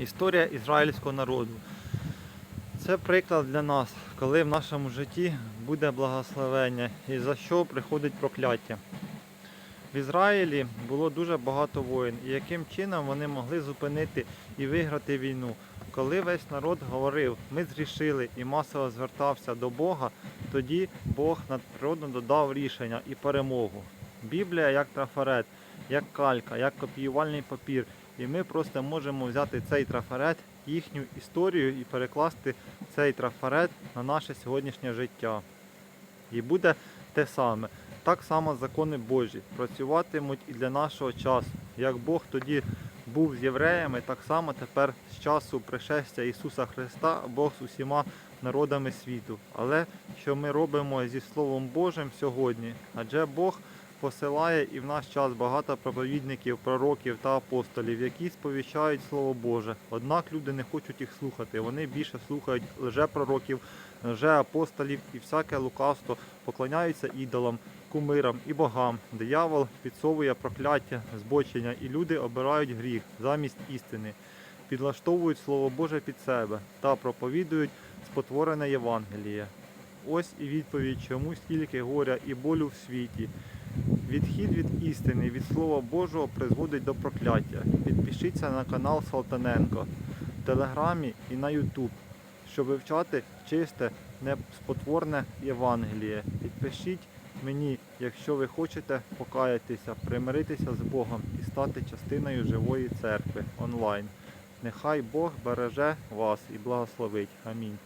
Історія ізраїльського народу. Це приклад для нас, коли в нашому житті буде благословення і за що приходить прокляття. В Ізраїлі було дуже багато воїн, і яким чином вони могли зупинити і виграти війну. Коли весь народ говорив, ми зрішили і масово звертався до Бога, тоді Бог надприродно додав рішення і перемогу. Біблія як трафарет, як калька, як копіювальний папір. І ми просто можемо взяти цей трафарет, їхню історію і перекласти цей трафарет на наше сьогоднішнє життя. І буде те саме. Так само закони Божі працюватимуть і для нашого часу. Як Бог тоді був з євреями, так само тепер з часу пришестя Ісуса Христа Бог з усіма народами світу. Але що ми робимо зі Словом Божим сьогодні? Адже Бог посилає і в наш час багато проповідників, пророків та апостолів, які сповіщають Слово Боже. Однак люди не хочуть їх слухати. Вони більше слухають лжепророків, лжеапостолів і всяке лукавство, поклоняються ідолам, кумирам і богам. Диявол підсовує прокляття, збочення, і люди обирають гріх замість істини, підлаштовують Слово Боже під себе та проповідують спотворене Євангеліє. Ось і відповідь, чому стільки горя і болю в світі. Відхід від істини, від Слова Божого призводить до прокляття. Підпишіться на канал Салтаненко в Телеграмі і на Ютуб, щоб вивчати чисте, неспотворне Євангеліє. Підпишіть мені, якщо ви хочете покаятися, примиритися з Богом і стати частиною живої церкви онлайн. Нехай Бог береже вас і благословить. Амінь.